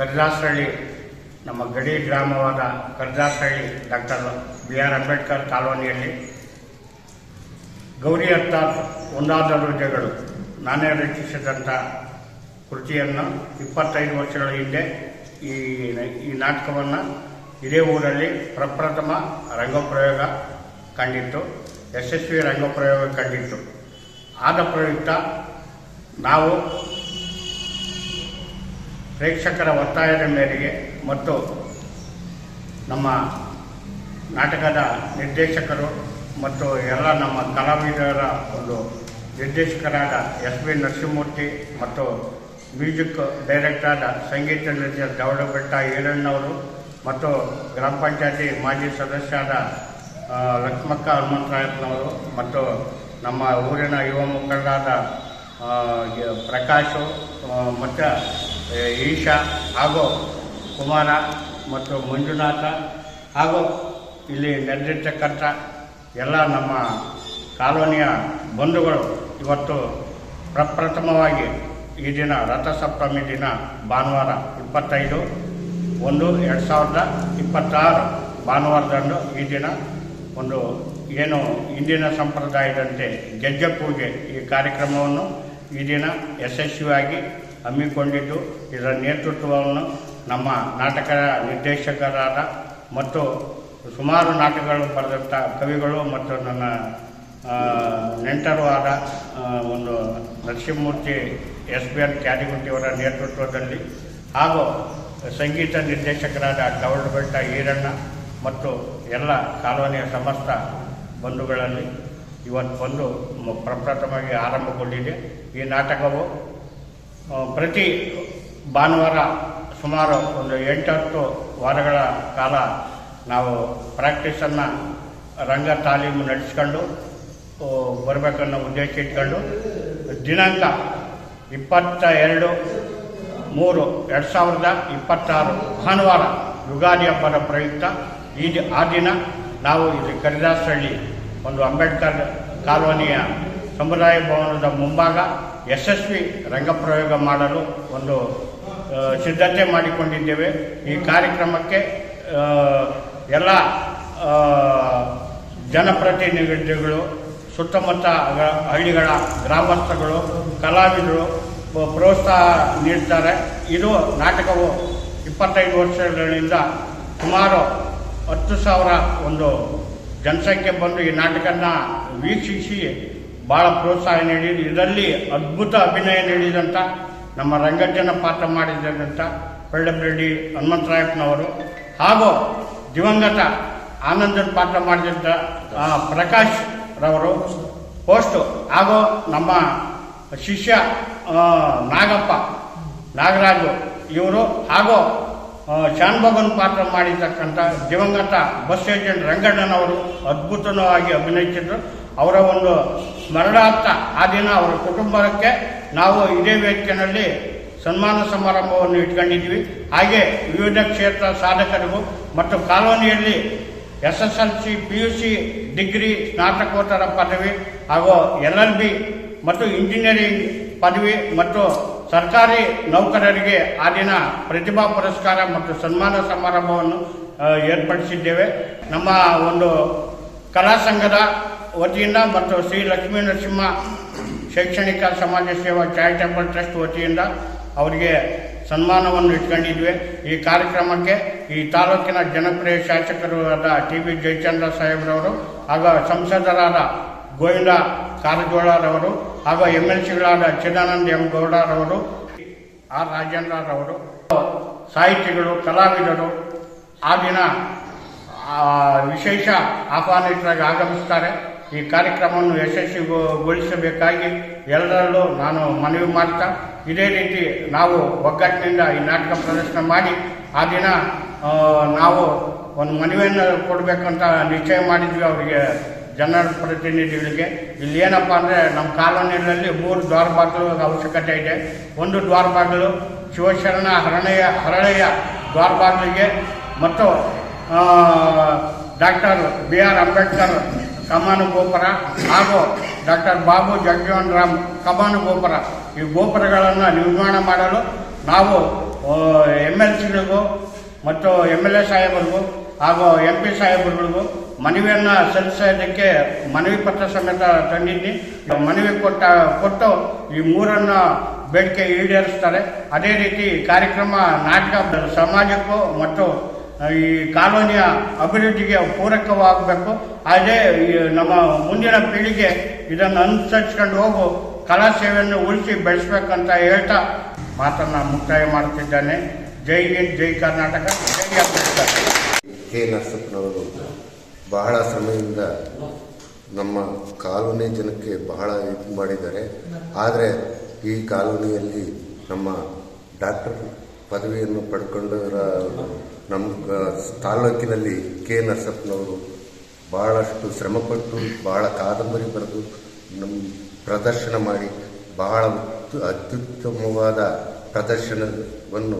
ಕರ್ದಾಸಹಳ್ಳಿ ನಮ್ಮ ಗಡಿ ಗ್ರಾಮವಾದ Kardasahalli doctor B R Ambedkar ಕಾಲೋನಿಯಲ್ಲಿ. ಗೌರಿ ಅರ್ಥಾತ್ ಒಂದಾದ ರುಜಗಳು ನಾನೇ ರಚಿಸಿದಂಥ ಕೃತಿಯನ್ನು ಇಪ್ಪತ್ತೈದು ವರ್ಷಗಳ ಹಿಂದೆ ಈ ಈ ನಾಟಕವನ್ನು ಇದೇ ಊರಲ್ಲಿ ಪ್ರಪ್ರಥಮ ರಂಗಪ್ರಯೋಗ ಕಂಡಿತ್ತು, ಯಶಸ್ವಿ ರಂಗಪ್ರಯೋಗ ಕಂಡಿತ್ತು. ಆದ ಪ್ರಯುಕ್ತ ನಾವು ಪ್ರೇಕ್ಷಕರ ಒತ್ತಾಯದ ಮೇರೆಗೆ ಮತ್ತು ನಮ್ಮ ನಾಟಕದ ನಿರ್ದೇಶಕರು ಮತ್ತು ಎಲ್ಲ ನಮ್ಮ ಕಲಾವಿದರ ಒಂದು ನಿರ್ದೇಶಕರಾದ ಎಸ್ ಬಿ ನರಸಿಂಹಮೂರ್ತಿ ಮತ್ತು ಮ್ಯೂಸಿಕ್ ಡೈರೆಕ್ಟರಾದ ಸಂಗೀತ ನಿರ್ದೇಶಕ ದೌಡಬೆಟ್ಟ ಈರಣ್ಣವರು ಮತ್ತು ಗ್ರಾಮ ಪಂಚಾಯತಿ ಮಾಜಿ ಸದಸ್ಯರಾದ ಲಕ್ಷ್ಮಕ್ಕ ಹನುಮಂತರಾಯಪ್ಪನವರು ಮತ್ತು ನಮ್ಮ ಊರಿನ ಯುವ ಮುಖಂಡರಾದ ಪ್ರಕಾಶು ಮತ್ತು ಈಶಾ, ಹಾಗೂ ಕುಮಾರ ಮತ್ತು ಮಂಜುನಾಥ ಹಾಗೂ ಇಲ್ಲಿ ನೆರೆದಿರ್ತಕ್ಕಂಥ ಎಲ್ಲ ನಮ್ಮ ಕಾಲೋನಿಯ ಬಂಧುಗಳು ಇವತ್ತು ಪ್ರಪ್ರಥಮವಾಗಿ ಈ ದಿನ ರಥಸಪ್ತಮಿ ದಿನ ಭಾನುವಾರ ಇಪ್ಪತ್ತೈದು, ಒಂದು, ಎರಡು ಸಾವಿರದ ಇಪ್ಪತ್ತಾರು ಭಾನುವಾರದಂದು ಈ ದಿನ ಒಂದು ಏನು ಇಂದಿನ ಸಂಪ್ರದಾಯದಂತೆ ಗೆಜ್ಜೆ ಪೂಜೆ ಈ ಕಾರ್ಯಕ್ರಮವನ್ನು ಈ ದಿನ ಯಶಸ್ವಿಯಾಗಿ ಹಮ್ಮಿಕೊಂಡಿದ್ದು ಇದರ ನೇತೃತ್ವವನ್ನು ನಮ್ಮ ನಾಟಕ ನಿರ್ದೇಶಕರಾದ ಮತ್ತು ಸುಮಾರು ನಾಟಕಗಳು ಬರೆದಂಥ ಕವಿಗಳು ಮತ್ತು ನನ್ನ ನೆಂಟರು ಆದ ಒಂದು ನರಸಿಂಹಮೂರ್ತಿ ಎಸ್ ಬಿ ಎನ್ ಕ್ಯಾದಿಗುಂಟಿಯವರ ನೇತೃತ್ವದಲ್ಲಿ ಹಾಗೂ ಸಂಗೀತ ನಿರ್ದೇಶಕರಾದ ಬೆಟ್ಟ ಈರಣ್ಣ ಮತ್ತು ಎಲ್ಲ ಕಾಲೋನಿಯ ಸಮಸ್ತ ಬಂಧುಗಳಲ್ಲಿ ಇವತ್ತು ಬಂದು ಪ್ರಪ್ರಥಮವಾಗಿ ಆರಂಭಗೊಂಡಿದೆ. ಈ ನಾಟಕವು ಪ್ರತಿ ಭಾನುವಾರ ಸುಮಾರು ಒಂದು ಎಂಟತ್ತು ವಾರಗಳ ಕಾಲ ನಾವು ಪ್ರಾಕ್ಟೀಸನ್ನು ರಂಗ ತಾಲೀಮು ನಡೆಸ್ಕೊಂಡು ಬರಬೇಕನ್ನೋ ಉದ್ದೇಶ ಇಟ್ಕೊಂಡು, ದಿನಾಂಕ ಇಪ್ಪತ್ತ ಎರಡು ಮೂರು ಎರಡು ಸಾವಿರದ ಇಪ್ಪತ್ತಾರು ಭಾನುವಾರ ಯುಗಾದಿ ಹಬ್ಬದ ಪ್ರಯುಕ್ತ ಈ ಆ ದಿನ ನಾವು ಇಲ್ಲಿ ಕರಿದಾಸಹಳ್ಳಿ ಒಂದು ಅಂಬೇಡ್ಕರ್ ಕಾಲೋನಿಯ ಸಮುದಾಯ ಭವನದ ಮುಂಭಾಗ ಯಶಸ್ವಿ ರಂಗಪ್ರಯೋಗ ಮಾಡಲು ಒಂದು ಸಿದ್ಧತೆ ಮಾಡಿಕೊಂಡಿದ್ದೇವೆ. ಈ ಕಾರ್ಯಕ್ರಮಕ್ಕೆ ಎಲ್ಲ ಜನಪ್ರತಿನಿಧಿಗಳು, ಸುತ್ತಮುತ್ತ ಹಳ್ಳಿಗಳ ಗ್ರಾಮಸ್ಥಗಳು, ಕಲಾವಿದರು ಪ್ರೋತ್ಸಾಹ ನೀಡ್ತಾರೆ. ಇದು ನಾಟಕವು ಇಪ್ಪತ್ತೈದು ವರ್ಷಗಳಿಂದ ಸುಮಾರು ಹತ್ತು ಸಾವಿರ ಒಂದು ಜನಸಂಖ್ಯೆ ಬಂದು ಈ ನಾಟಕನ ವೀಕ್ಷಿಸಿ ಭಾಳ ಪ್ರೋತ್ಸಾಹ ನೀಡಿ, ಇದರಲ್ಲಿ ಅದ್ಭುತ ಅಭಿನಯ ನೀಡಿದಂಥ ನಮ್ಮ ರಂಗಜ್ಜನ ಪಾತ್ರ ಮಾಡಿದಂಥ ಹನುಮಂತ ಹನುಮಂತರಾಯಪ್ಪನವರು ಹಾಗೂ ದಿವಂಗತ ಆನಂದನ್ ಪಾತ್ರ ಮಾಡಿದಂಥ ಪ್ರಕಾಶ್ ರವರು ಪೋಸ್ಟು, ಹಾಗೂ ನಮ್ಮ ಶಿಷ್ಯ ನಾಗಪ್ಪ ನಾಗರಾಜು ಇವರು ಹಾಗೂ ಶಾನ್ಭಗನ್ ಪಾತ್ರ ಮಾಡಿರ್ತಕ್ಕಂಥ ದಿವಂಗತ ಬಸ್ ಏಜೆಂಟ್ ರಂಗಣ್ಣನವರು ಅದ್ಭುತವಾಗಿ ಅಭಿನಯಿಸಿದರು. ಅವರ ಒಂದು ಸ್ಮರಣಾರ್ಥ ಆ ದಿನ ಅವರ ಕುಟುಂಬಕ್ಕೆ ನಾವು ಇದೇ ವೇದಿಕೆಯಲ್ಲಿ ಸನ್ಮಾನ ಸಮಾರಂಭವನ್ನು ಇಟ್ಕೊಂಡಿದ್ವಿ ಹಾಗೆ ವಿವಿಧ ಕ್ಷೇತ್ರ ಸಾಧಕರಿಗೂ ಮತ್ತು ಕಾಲೋನಿಯಲ್ಲಿ S S L C P U C degree ಸ್ನಾತಕೋತ್ತರ ಪದವಿ ಹಾಗೂ ಎಲ್ ಎಲ್ ಬಿ ಮತ್ತು ಇಂಜಿನಿಯರಿಂಗ್ ಪದವಿ ಮತ್ತು ಸರ್ಕಾರಿ ನೌಕರರಿಗೆ ಆ ದಿನ ಪ್ರತಿಭಾ ಪುರಸ್ಕಾರ ಮತ್ತು ಸನ್ಮಾನ ಸಮಾರಂಭವನ್ನು ಏರ್ಪಡಿಸಿದ್ದೇವೆ. ನಮ್ಮ ಒಂದು ಕಲಾ ಸಂಘದ ವತಿಯಿಂದ ಮತ್ತು ಶ್ರೀ ಲಕ್ಷ್ಮೀ ನರಸಿಂಹ ಶೈಕ್ಷಣಿಕ ಸಮಾಜ ಸೇವಾ ಚಾರಿಟೇಬಲ್ ಟ್ರಸ್ಟ್ ವತಿಯಿಂದ ಅವರಿಗೆ ಸನ್ಮಾನವನ್ನು ಇಟ್ಕೊಂಡಿದ್ವಿ. ಈ ಕಾರ್ಯಕ್ರಮಕ್ಕೆ ಈ ತಾಲೂಕಿನ ಜನಪ್ರಿಯ ಶಾಸಕರು ಆದ ಟಿ ಬಿ ಜಯಚಂದ್ರ ಸಾಹೇಬ್ರವರು ಹಾಗೂ ಸಂಸದರಾದ ಗೋವಿಂದ ಕಾರಜೋಳರವರು ಹಾಗೂ ಎಂ ಎಲ್ ಸಿಗಳಾದ ಚಿದಾನಂದ ಎಂ ಗೌಡರವರು ಆರ್ ರಾಜೇಂದ್ರರವರು, ಸಾಹಿತಿಗಳು, ಕಲಾವಿದರು ಆ ದಿನ ವಿಶೇಷ ಆಹ್ವಾನಿತರಾಗಿ ಆಗಮಿಸ್ತಾರೆ. ಈ ಕಾರ್ಯಕ್ರಮವನ್ನು ಯಶಸ್ವಿಗೊಳಿಸಬೇಕಾಗಿ ಎಲ್ಲರಲ್ಲೂ ನಾನು ಮನವಿ ಮಾಡ್ತಾ, ಇದೇ ರೀತಿ ನಾವು ಒಗ್ಗಟ್ಟಿನಿಂದ ಈ ನಾಟಕ ಪ್ರದರ್ಶನ ಮಾಡಿ, ಆ ದಿನ ನಾವು ಒಂದು ಮನವಿಯನ್ನು ಕೊಡಬೇಕಂತ ನಿಶ್ಚಯ ಮಾಡಿದ್ವಿ ಅವರಿಗೆ. ಜನರ ಪ್ರತಿನಿಧಿಗಳಿಗೆ, ಇಲ್ಲಿ ಏನಪ್ಪ ಅಂದರೆ ನಮ್ಮ ಕಾಲೋನಿಯಲ್ಲಿ ಮೂರು ದ್ವಾರ ಬಾಗಿಲು ಅವಶ್ಯಕತೆ ಇದೆ. ಒಂದು ದ್ವಾರ ಬಾಗಿಲು ಶಿವಶರಣ ಹರಣೆಯ, ಹರಳೆಯ ದ್ವಾರ ಬಾಗಿಲಿಗೆ ಮತ್ತು ಡಾಕ್ಟರ್ ಬಿ ಆರ್ ಅಂಬೇಡ್ಕರ್ ಕಮಾನು ಗೋಪುರ ಹಾಗೂ ಡಾಕ್ಟರ್ ಬಾಬು ಜಗಜೀವನ್ ರಾಮ್ ಕಮಾನು ಗೋಪುರ ಈ ಗೋಪುರಗಳನ್ನು ನಿರ್ಮಾಣ ಮಾಡಲು ನಾವು ಎಂ ಎಲ್ ಸಿಗಳಿಗೂ ಮತ್ತು ಎಂ ಎಲ್ ಎ ಸಾಹೇಬರಿಗೂ ಹಾಗೂ ಎಂ ಪಿ ಸಾಹೇಬರುಗಳಿಗೂ ಮನವಿಯನ್ನು ಸಲ್ಲಿಸೋದಕ್ಕೆ ಮನವಿ ಪತ್ರ ಸಮೇತ ತಂದಿದ್ದೀನಿ. ಮನವಿ ಕೊಟ್ಟ, ಕೊಟ್ಟು ಈ ಮೂರನ್ನು ಬೇಡಿಕೆ ಈಡೇರಿಸ್ತಾರೆ. ಅದೇ ರೀತಿ ಕಾರ್ಯಕ್ರಮ ನಾಟಕ ಸಮಾಜಕ್ಕೂ ಮತ್ತು ಈ ಕಾಲೋನಿಯ ಅಭಿವೃದ್ಧಿಗೆ ಪೂರಕವಾಗಬೇಕು. ಅದೇ ನಮ್ಮ ಮುಂದಿನ ಪೀಳಿಗೆ ಇದನ್ನು ಅನುಸರಿಸ್ಕೊಂಡು ಹೋಗು, ಕಲಾ ಸೇವೆಯನ್ನು ಉಳಿಸಿ ಬೆಳೆಸ್ಬೇಕಂತ ಹೇಳ್ತಾ ಮಾತನ್ನು ಮುಕ್ತಾಯ ಮಾಡುತ್ತಿದ್ದಾನೆ. ಜೈ ಹಿಂದ್, ಜೈ ಕರ್ನಾಟಕ, ಜೈ ಅಂಬೇಡ್ಕರ್. ಕೆ ನರಸಪ್ಪನವರು ಬಹಳ ಸಮಯದಿಂದ ನಮ್ಮ ಕಾಲೋನಿ ಜನಕ್ಕೆ ಬಹಳ ಇದು ಮಾಡಿದ್ದಾರೆ. ಆದರೆ ಈ ಕಾಲೋನಿಯಲ್ಲಿ ನಮ್ಮ ಡಾಕ್ಟರ್ ಪದವಿಯನ್ನು ಪಡ್ಕೊಂಡವರ ನಮ್ಮ ತಾಲೂಕಿನಲ್ಲಿ ಕೆ ನರಸಪ್ಪನವರು ಬಹಳಷ್ಟು ಶ್ರಮಪಟ್ಟು, ಬಹಳ ಕಾದಂಬರಿ ಬರೆದು ನಮ್ಮ ಪ್ರದರ್ಶನ ಮಾಡಿ ಬಹಳ ಅತ್ಯುತ್ತಮವಾದ ಪ್ರದರ್ಶನವನ್ನು